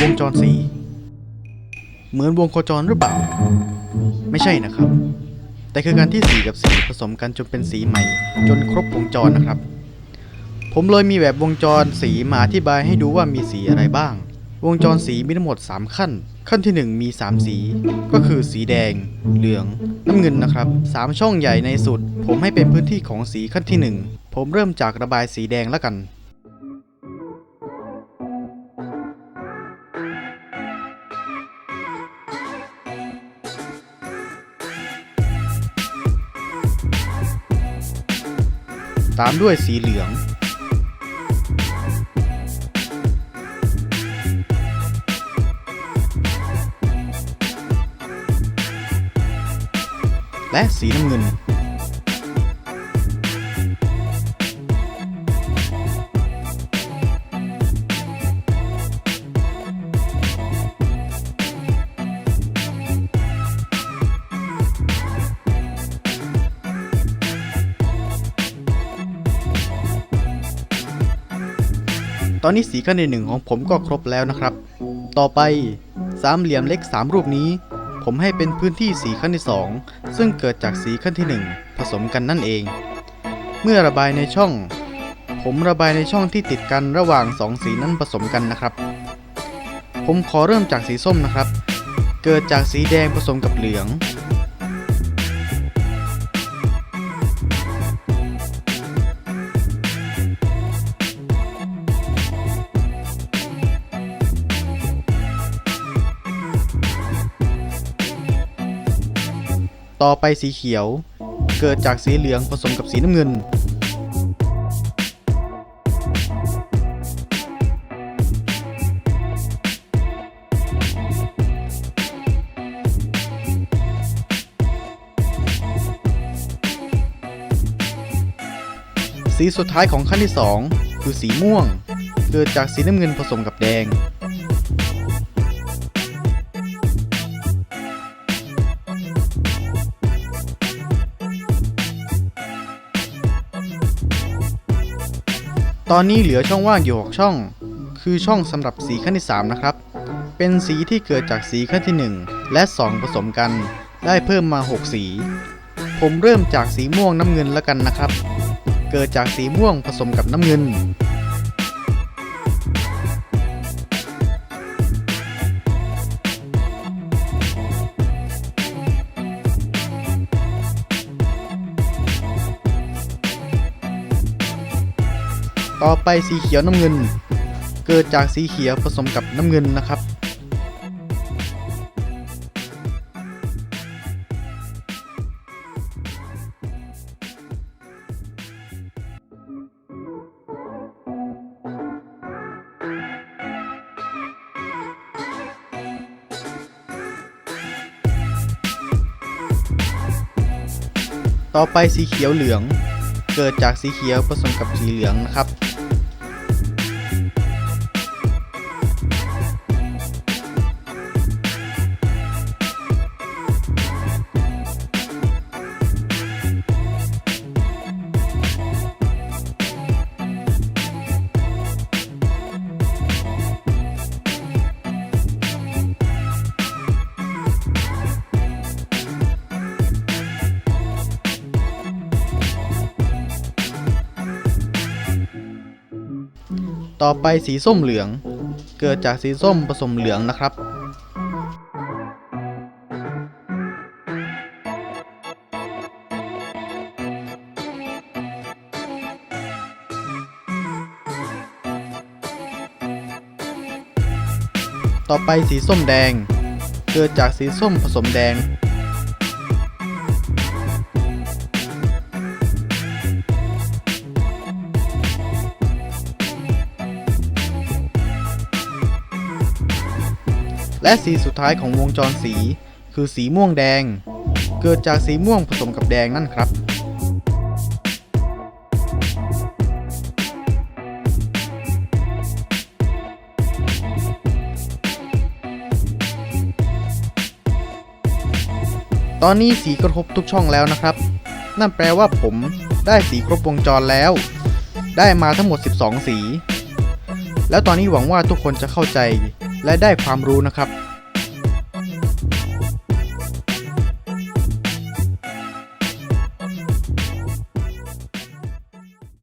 วงจรสีเหมือนวงโคจรหรือเปล่า ไม่ใช่นะครับ แต่คือการที่สีกับสีผสมกันจนเป็นสีใหม่ จนครบวงจรนะครับ ผมเลยมีแบบวงจรสีมาอธิบายให้ดูว่ามีสีอะไรบ้าง วงจรสีมีทั้งหมด 3 ขั้น ขั้นทีหนึ่1 มี 3 สี ก็คือสีแดง เหลือง น้ำเงินนะครับ 3 ช่องใหญ่ในสุด ผมให้เป็นพื้นที่ของสีขั้นทีหนึ่1 ผมเริ่มจากระบายสีแดงแล้วกัน ตามด้วยสีเหลือง และสีน้ำเงิน ตอนนี้สีขั้นที่หนึ่งของผมก็ครบแล้วนะครับ ต่อไปสามเหลี่ยมเล็ก 3 รูปนี้ ผมให้เป็นพื้นที่สีขั้นที่ 2 ซึ่งเกิดจากสีขั้นที่ 1 ผสมกันนั่นเอง เมื่อระบายในช่อง ผมระบายในช่องที่ติดกันระหว่าง 2 สีนั้นผสมกันนะครับ ผมขอเริ่มจากสีส้มนะครับ เกิดจากสีแดงผสมกับเหลือง ต่อไปสีเขียว เกิดจากสีเหลืองผสมกับสีน้ำเงิน สีสุดท้ายของขั้นที่ 2 คือสีม่วง เกิดจากสีน้ำเงินผสมกับแดง ตอนนี้เหลือช่องว่างอยู่6ช่อง คือช่องสำหรับสีขั้นที่ 3 นะครับ เป็นสีที่เกิดจากสีขั้นที่ 1 และ 2 ผสมกัน ได้เพิ่มมา 6 สี ผมเริ่มจากสีม่วงน้ำเงินแล้วกันนะครับ เกิดจากสีม่วงผสมกับน้ำเงิน ต่อไปสีเขียวน้ำเงิน เกิดจากสีเขียวผสมกับน้ำเงินนะครับ ต่อไปสีเขียวเหลือง เกิดจากสีเขียวผสมกับสีเหลืองนะครับ ต่อไปสีส้มเหลือง เกิดจากสีส้มผสมเหลืองนะครับต่อไปสีส้มแดง เกิดจากสีส้มผสมแดง และสีสุดท้ายของวงจรสี คือสีม่วงแดง เกิดจากสีม่วงผสมกับแดงนั่นครับตอนนี้สีก็ครบทุกช่องแล้วนะครับ นั่นแปลว่าผมได้สีครบวงจรแล้ว ได้มาทั้งหมด 12 สี แล้วตอนนี้หวังว่าทุกคนจะเข้าใจ และได้ความรู้นะครับ